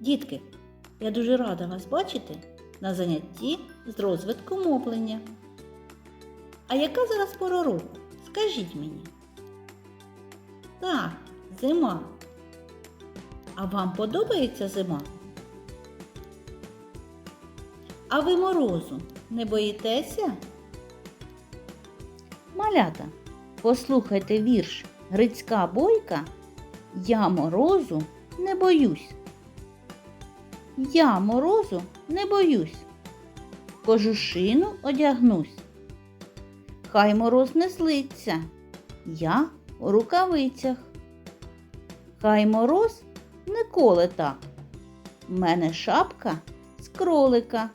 Дітки, я дуже рада вас бачити на занятті з розвитку мовлення. А яка зараз пора року? Скажіть мені. Так, зима. А вам подобається зима? А ви морозу не боїтеся? Малята, послухайте вірш Грицька бойка. Я морозу не боюсь. Я морозу не боюсь. Кожушину одягнусь. Хай мороз не злиться. Я у рукавицях. Хай мороз не коле так. В мене шапка з кролика.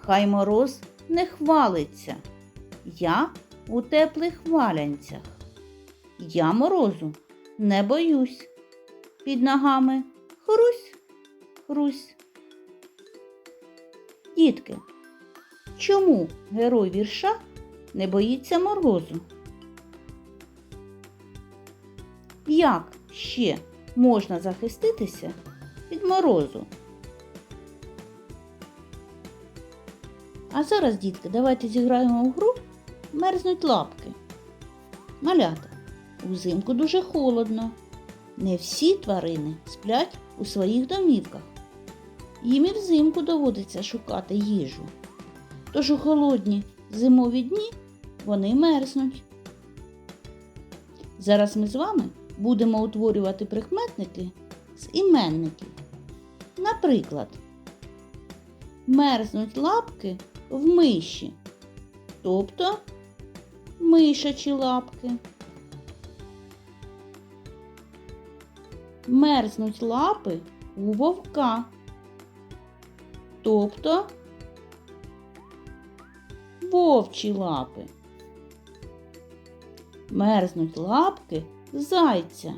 Хай мороз не хвалиться. Я у теплих валянцях. Я морозу не боюсь. Під ногами хрусь, хрусь. Дітки, чому герой вірша не боїться морозу? Як ще можна захиститися від морозу? А зараз, дітки, давайте зіграємо в гру мерзнуть лапки. Малята, узимку дуже холодно. Не всі тварини сплять у своїх домівках. Їм і взимку доводиться шукати їжу. Тож у холодні зимові дні вони мерзнуть. Зараз ми з вами будемо утворювати прикметники з іменників. Наприклад, мерзнуть лапки в миші, тобто мишачі лапки. Мерзнуть лапи у вовка, тобто вовчі лапи. Мерзнуть лапки зайця,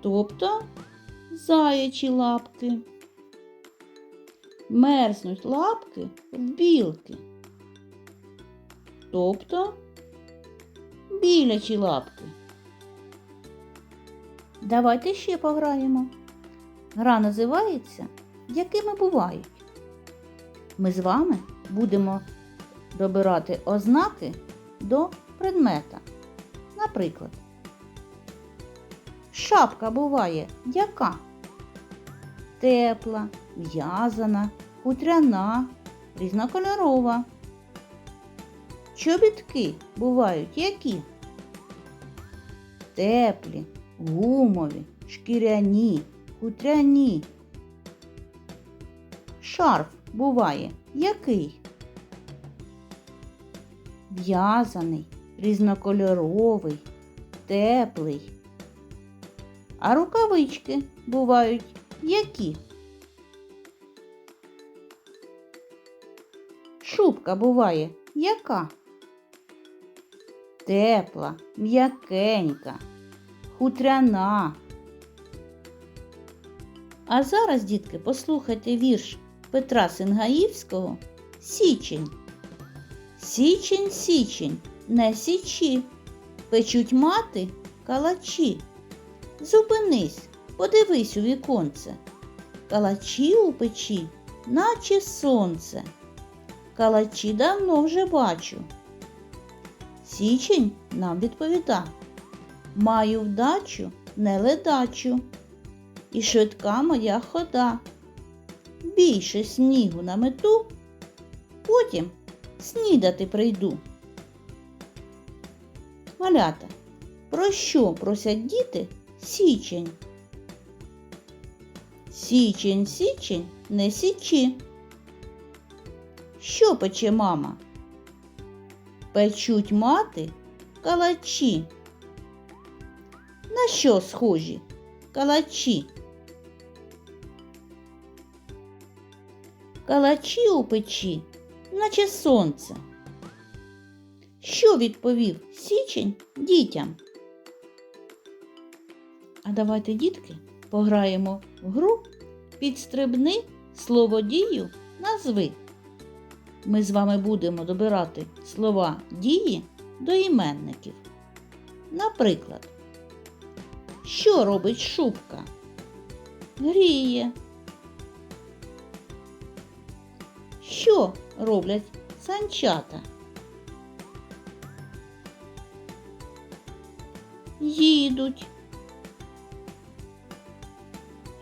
тобто заячі лапки. Мерзнуть лапки в білки, тобто білячі лапки. Давайте ще пограємо. Гра називається Якими бувають. Ми з вами будемо добирати ознаки до предмета. Наприклад, шапка буває яка? Тепла, в'язана, хутряна, різнокольорова. Чобітки бувають які? Теплі, гумові, шкіряні, хутряні. Шарф буває який? В'язаний, різнокольоровий, теплий. А рукавички бувають які? Шубка буває яка? Тепла, м'якенька, хутряна. А зараз, дітки, послухайте вірш Петра Сингаївського Січень. Січень, січень, не січі, печуть мати калачі. Зупинись, подивись у віконце. Калачі у печі, наче сонце. Калачі давно вже бачу. Січень нам відповіда. Маю вдачу, не ледачу. І швидка моя хода. Більше снігу на мету, потім снідати прийду. Малята, про що просять діти січень? Січень, січень, не січі. Що пече мама? Печуть мати калачі. На що схожі калачі? Калачі у печі, наче сонце. Що відповів січень дітям? А давайте, дітки, пограємо в гру підстрибни словодію назви. Ми з вами будемо добирати слова дії до іменників. Наприклад, Що робить шубка? Гріє. Що роблять санчата? Їдуть.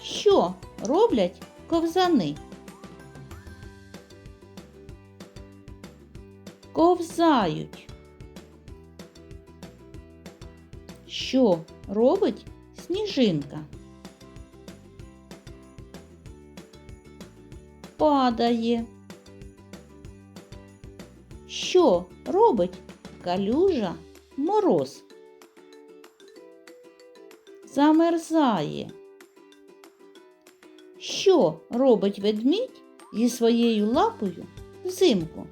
Що роблять ковзани? Ковзають. Що робить сніжинка? Падає. Що робить калюжа мороз? Замерзає. Що робить ведмідь зі своєю лапою взимку?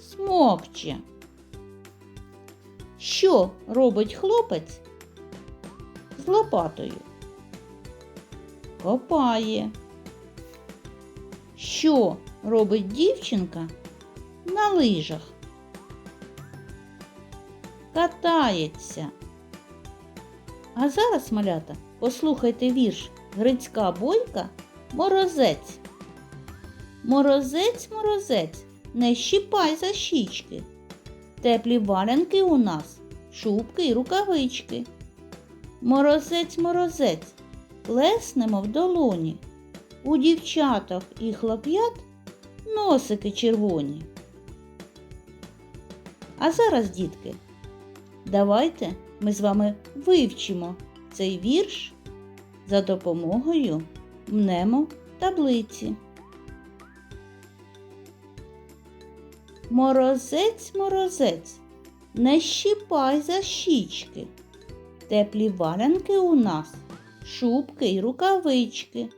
Смокче. Що робить хлопець з лопатою? Копає. Що робить дівчинка на лижах? Катається. А зараз, малята, послухайте вірш Грицька бойка Морозець. Морозець, морозець, не щіпай за щічки. Теплі валянки у нас, шубки й рукавички. Морозець, морозець, плеснемо в долоні. У дівчаток і хлоп'ят носики червоні. А зараз, дітки, давайте ми з вами вивчимо цей вірш за допомогою мнемо таблиці. Морозець, морозець, не щіпай за щічки. Теплі валянки у нас, шубки й рукавички.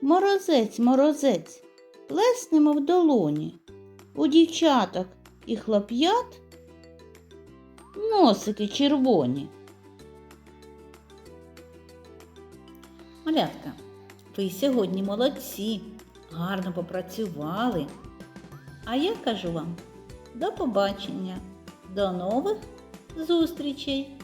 Морозець, морозець, плеснемо в долоні. У дівчаток і хлоп'ят носики червоні. Малятка, ви сьогодні молодці, гарно попрацювали. А я кажу вам до побачення, до нових зустрічей!